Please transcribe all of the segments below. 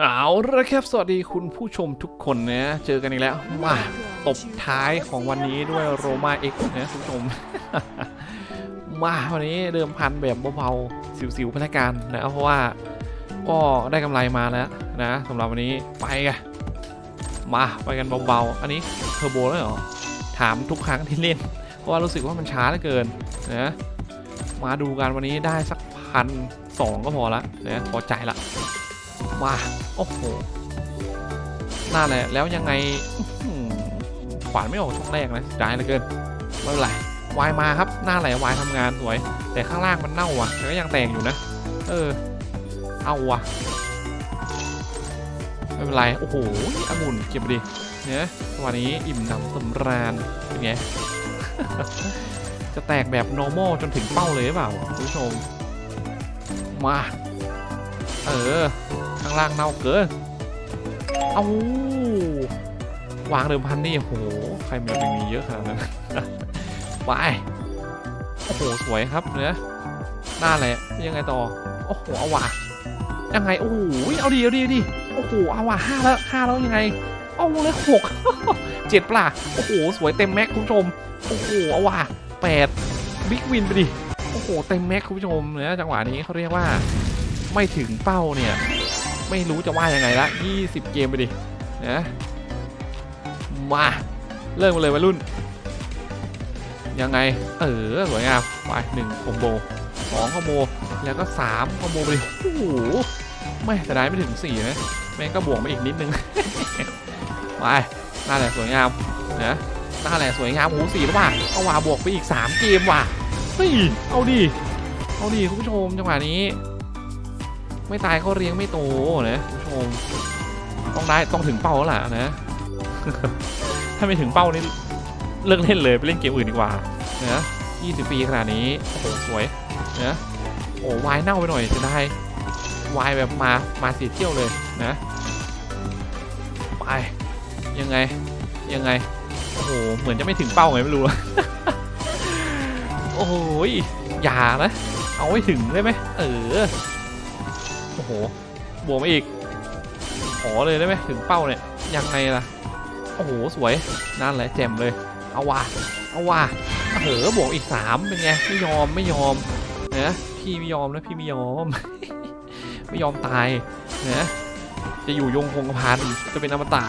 เอาละครับสวัสดีคุณผู้ชมทุกคนนะ เจอกันอีกแล้วมาตบท้ายของวันนี้ด้วยโรมาเอ็กนะคุณผู้ชม มาวันนี้เดิมพันแบบเบาๆสิวๆพนักการนะเพราะว่าก็ได้กำไรมาแล้วนะสำหรับวันนี้ไปกันมาไปกันเบาๆ อันนี้เทอร์โบแล้วเหรอ ถามทุกครั้งที่เล่น เพราะว่ารู้สึกว่ามันช้าเหลือเกินนะมาดูกันวันนี้ได้สักพันสองก็พอละนะพอใจละ มาโอ้โหน่าแหละแล้วยังไงขวานไม่ออกช่องแรกนะเสียดายเหลือเกินไม่เป็นไรวายมาครับหน้าไหลวายทำงานสวย แต่ข้างล่างมันเน่าว่ะแต่ก็ยังแต่งอยู่นะ เออ เอาว่ะไม่เป็นไรโอ้โหองุ่นเก็บไปดิเนี่ยวันนี้อิ่มหนำสำราญเป็นไงจะแตกแบบ normal จนถึงเป้าเลยหรือเปล่าคุณผู้ชมมา เออ ข้างล่างเน่าเกิน เอาวางเดิมพันนี่โอ้โหใครมีมีเยอะขนาดนั้น ไป โอ้โห สวยครับเนื้อหน้าแหละยังไงต่อ โอ้โห เอาว่ะ ยังไง โอ้โห เอาดีเอาดีเอาดีโอ้โห เอาว่ะห้าแล้วห้าแล้วยังไง เอาเลยหกเจ็ดปล่ะ โอ้โห สวยเต็มแม็กคุณผู้ชม โอ้โห เอาว่ะแปดบิ๊กวินไปดิ โอ้โห เต็มแม็กคุณผู้ชมเนื้อจังหวะนี้เขาเรียกว่า ไม่ถึงเป้าเนี่ย ไม่รู้จะว่ายังไงละ20 เกมไปดินะมาเริ่มเลยวัยรุ่น ยังไง เออสวยงามไปหนึ่งคอมโบสองคอมโบแล้วก็สามคอมโบไปดิโอ้โหไม่แต่ได้ไม่ถึงสี่นะแม่งก็บวกมาอีกนิดนึงไปน้าแหละสวยงามนะน้าแหละสวยงามโอ้โหสี่แล้วว่ะเอาว่ะบวกไปอีก3เกมว่ะเฮ้ยเอาดิเอาดิคุณผู้ชมจังหวะนี้ ไม่ตายก็เลี้ยงไม่โตนะผู้ชมต้องได้ต้องถึงเป้าแล้วล่ะนะ ถ้าไม่ถึงเป้านี่เลิกเล่นเลยไปเล่นเกมอื่นดีกว่านะ20ปีขนาดนี้โอ้โหสวยนะโอ้วายเน่าไปหน่อยจะได้วายแบบมามาสีเที่ยวเลยนะไปยังไงยังไงโอ้โหเหมือนจะไม่ถึงเป้าไงไม่รู้โอ้โหอย่านะ เอาให้ถึงได้ไหมเออ โอ้โห บวกมาอีก ขอเลยได้ไหมถึงเป้าเนี่ย ยังไงล่ะ โอ้โห สวย นั่นแหละแจ่มเลย เอาว่ะ เอาว่ะเออบวกอีกสามเป็นไง ไม่ยอม ไม่ยอม นะ พี่ไม่ยอมนะพี่ไม่ยอม ไม่ยอมตาย นะ จะอยู่ยงคงกระพันจะเป็นอมตะ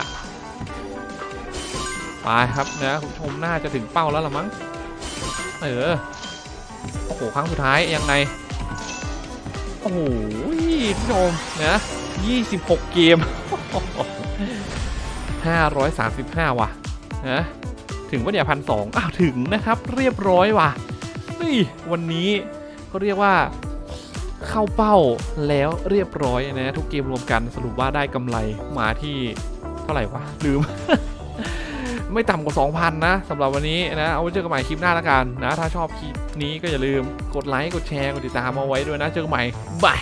ไปครับนะคุณชมน่าจะถึงเป้าแล้วละมั้ง เออ โอ้โห ครั้งสุดท้ายยังไง โอ้โหผู้ชมนะ26 เกม 535 ว่ะนะถึงว่าเนี่ยพันสองอ้าวถึงนะครับ เรียบร้อยว่ะเฮ้ยวันนี้ก็เรียกว่าเข้าเป้าแล้วเรียบร้อยนะ ทุกเกมรวมกันสรุปว่าได้กำไรมาที่เท่าไหร่วะลืม ไม่ต่ำกว่า 2,000 นะสำหรับวันนี้นะ เอาไว้เจอกันใหม่คลิปหน้าละกันนะ ถ้าชอบคลิปนี้ก็อย่าลืมกดไลค์ กดแชร์ กดติดตามเอาไว้ด้วยนะ เจอกันใหม่บาย